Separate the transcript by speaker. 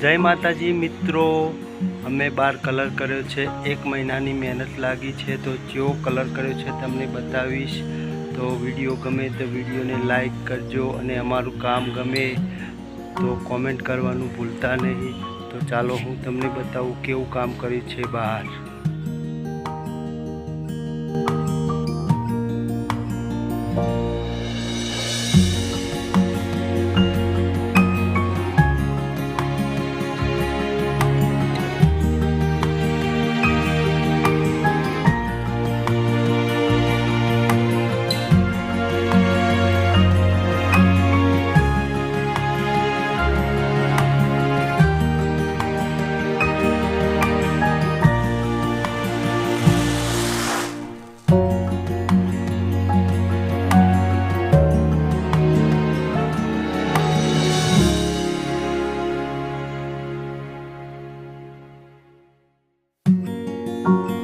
Speaker 1: જય માતાજી મિત્રો. અમે બાર કલર કર્યો છે. એક મહિનાની મહેનત લાગી છે તો જેવો કલર કર્યો છે તમને બતાવીશ. તો વીડિયો ગમે તો વિડીયોને લાઈક કરજો અને અમારું કામ ગમે તો કોમેન્ટ કરવાનું ભૂલતા નહીં. તો ચાલો હું તમને બતાવું કેવું કામ કર્યું છે બહાર. Thank you.